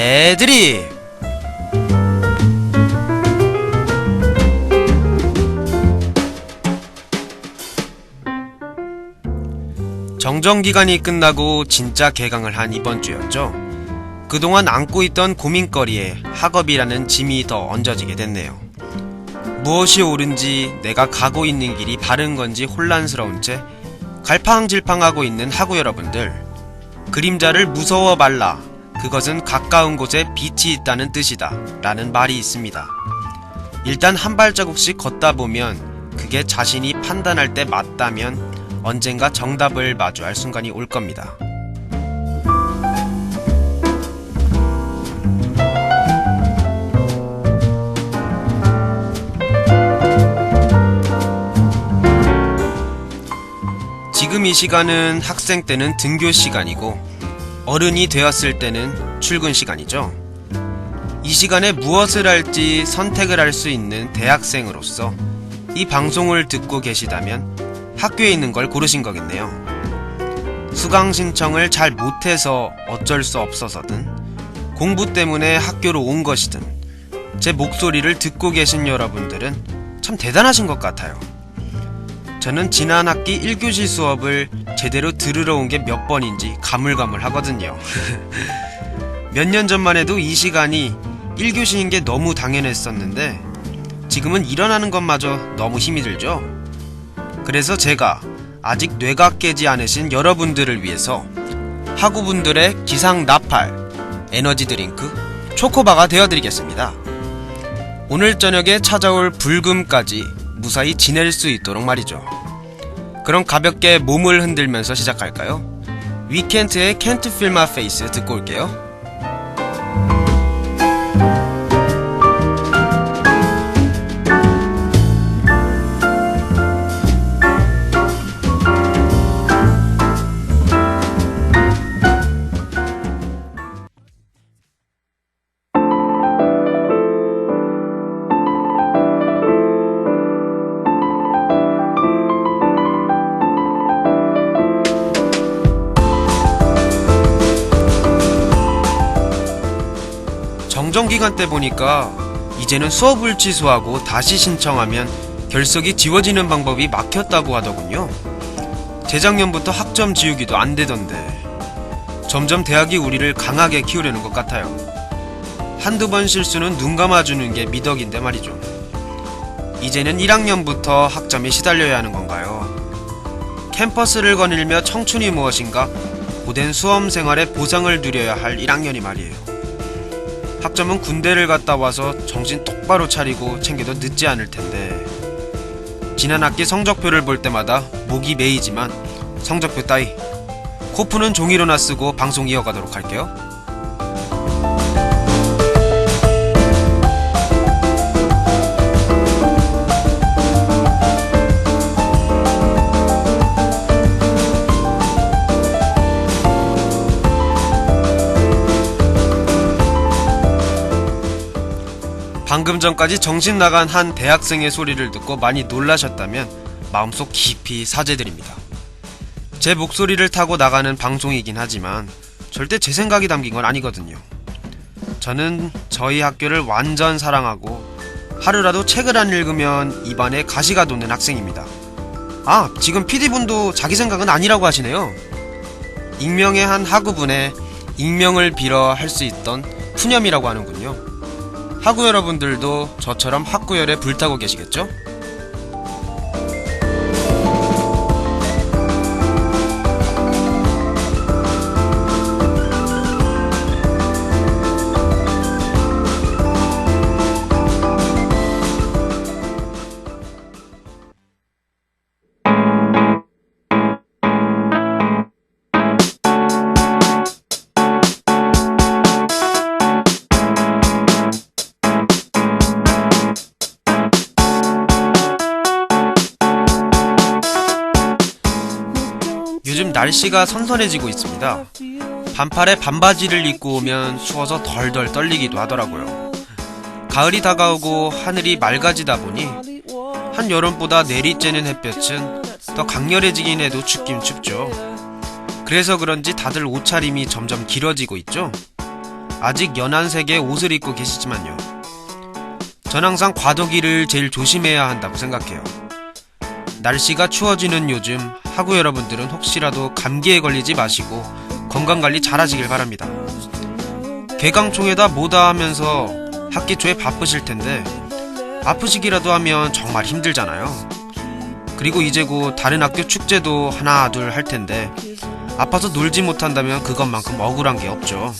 애들이 정정기간이 끝나고 진짜 개강을 한 이번 주였죠. 그동안 안고 있던 고민거리에 학업이라는 짐이 더 얹어지게 됐네요. 무엇이 옳은지 내가 가고 있는 길이 바른 건지 혼란스러운 채 갈팡질팡하고 있는 학우 여러분들 그림자를 무서워 말라 그것은 가까운 곳에 빛이 있다는 뜻이다 라는 말이 있습니다. 일단 한 발자국씩 걷다 보면 그게 자신이 판단할 때 맞다면 언젠가 정답을 마주할 순간이 올 겁니다. 지금 이 시간은 학생 때는 등교 시간이고 어른이 되었을 때는 출근 시간이죠. 이 시간에 무엇을 할지 선택을 할 수 있는 대학생으로서 이 방송을 듣고 계시다면 학교에 있는 걸 고르신 거겠네요. 수강 신청을 잘 못해서 어쩔 수 없어서든 공부 때문에 학교로 온 것이든 제 목소리를 듣고 계신 여러분들은 참 대단하신 것 같아요. 저는 지난 학기 1교시 수업을 제대로 들으러 온 게 몇 번인지 가물가물 하거든요. 몇 년 전만 해도 이 시간이 1교시인 게 너무 당연했었는데 지금은 일어나는 것마저 너무 힘이 들죠. 그래서 제가 아직 뇌가 깨지 않으신 여러분들을 위해서 학우분들의 기상 나팔, 에너지 드링크, 초코바가 되어드리겠습니다. 오늘 저녁에 찾아올 불금까지 무사히 지낼 수 있도록 말이죠. 그럼 가볍게 몸을 흔들면서 시작할까요? 위켄트의 Can't Feel My Face 듣고 올게요. 정정기간 때 보니까 이제는 수업을 취소하고 다시 신청하면 결석이 지워지는 방법이 막혔다고 하더군요. 재작년부터 학점 지우기도 안 되던데 점점 대학이 우리를 강하게 키우려는 것 같아요. 한두 번 실수는 눈 감아주는 게 미덕인데 말이죠. 이제는 1학년부터 학점에 시달려야 하는 건가요? 캠퍼스를 거닐며 청춘이 무엇인가 고된 수험 생활에 보상을 누려야 할 1학년이 말이에요. 학점은 군대를 갔다 와서 정신 똑바로 차리고 챙겨도 늦지 않을 텐데 지난 학기 성적표를 볼 때마다 목이 메이지만 성적표 따위 코프는 종이로나 쓰고 방송 이어가도록 할게요. 방금 전까지 정신 나간 한 대학생의 소리를 듣고 많이 놀라셨다면 마음속 깊이 사죄드립니다. 제 목소리를 타고 나가는 방송이긴 하지만 절대 제 생각이 담긴 건 아니거든요. 저는 저희 학교를 완전 사랑하고 하루라도 책을 안 읽으면 입안에 가시가 돋는 학생입니다. 아, 지금 PD분도 자기 생각은 아니라고 하시네요. 익명의 한 학우분의 익명을 빌어 할 수 있던 푸념이라고 하는군요. 학우 여러분들도 저처럼 학구열에 불타고 계시겠죠? 날씨가 선선해지고 있습니다. 반팔에 반바지를 입고 오면 추워서 덜덜 떨리기도 하더라고요. 가을이 다가오고 하늘이 맑아지다 보니 한여름보다 내리쬐는 햇볕은 더 강렬해지긴 해도 춥긴 춥죠. 그래서 그런지 다들 옷차림이 점점 길어지고 있죠. 아직 연한 색의 옷을 입고 계시지만요. 전 항상 과도기를 제일 조심해야 한다고 생각해요. 날씨가 추워지는 요즘 하구 여러분들은 혹시라도 감기에 걸리지 마시고 건강관리 잘 하시길 바랍니다. 개강총에다 뭐다 하면서 학기 초에 바쁘실 텐데 아프시기라도 하면 정말 힘들잖아요. 그리고 이제 곧 다른 학교 축제도 하나 둘 할 텐데 아파서 놀지 못한다면 그것만큼 억울한 게 없죠.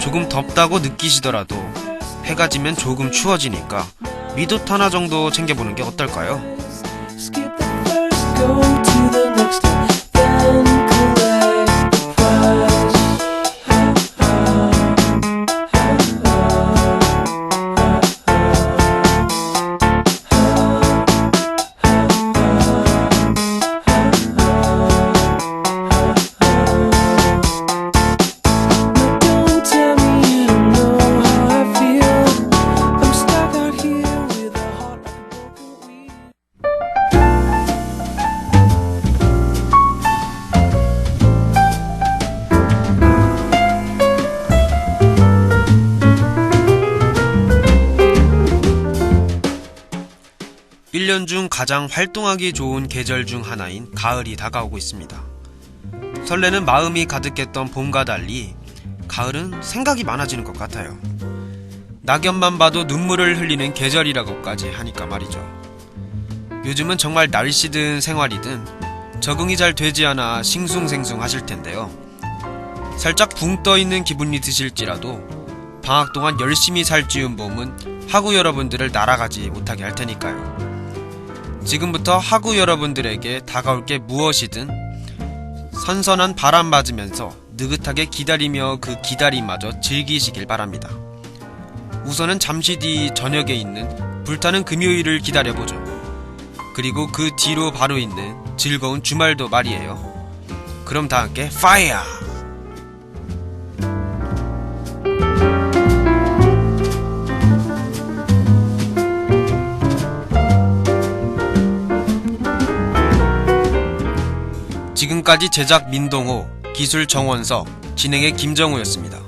조금 덥다고 느끼시더라도 해가 지면 조금 추워지니까 미옷 하나 정도 챙겨보는 게 어떨까요? next time. 1년 중 가장 활동하기 좋은 계절 중 하나인 가을이 다가오고 있습니다. 설레는 마음이 가득했던 봄과 달리 가을은 생각이 많아지는 것 같아요. 낙엽만 봐도 눈물을 흘리는 계절이라고까지 하니까 말이죠. 요즘은 정말 날씨든 생활이든 적응이 잘 되지 않아 싱숭생숭 하실 텐데요. 살짝 붕 떠 있는 기분이 드실지라도 방학 동안 열심히 살찌운 봄은 하고 여러분들을 날아가지 못하게 할 테니까요. 지금부터 하구 여러분들에게 다가올 게 무엇이든 선선한 바람 맞으면서 느긋하게 기다리며 그 기다림마저 즐기시길 바랍니다. 우선은 잠시 뒤 저녁에 있는 불타는 금요일을 기다려보죠. 그리고 그 뒤로 바로 있는 즐거운 주말도 말이에요. 그럼 다 함께 파이어! 지금까지 제작 민동호, 기술 정원석, 진행의 김정우였습니다.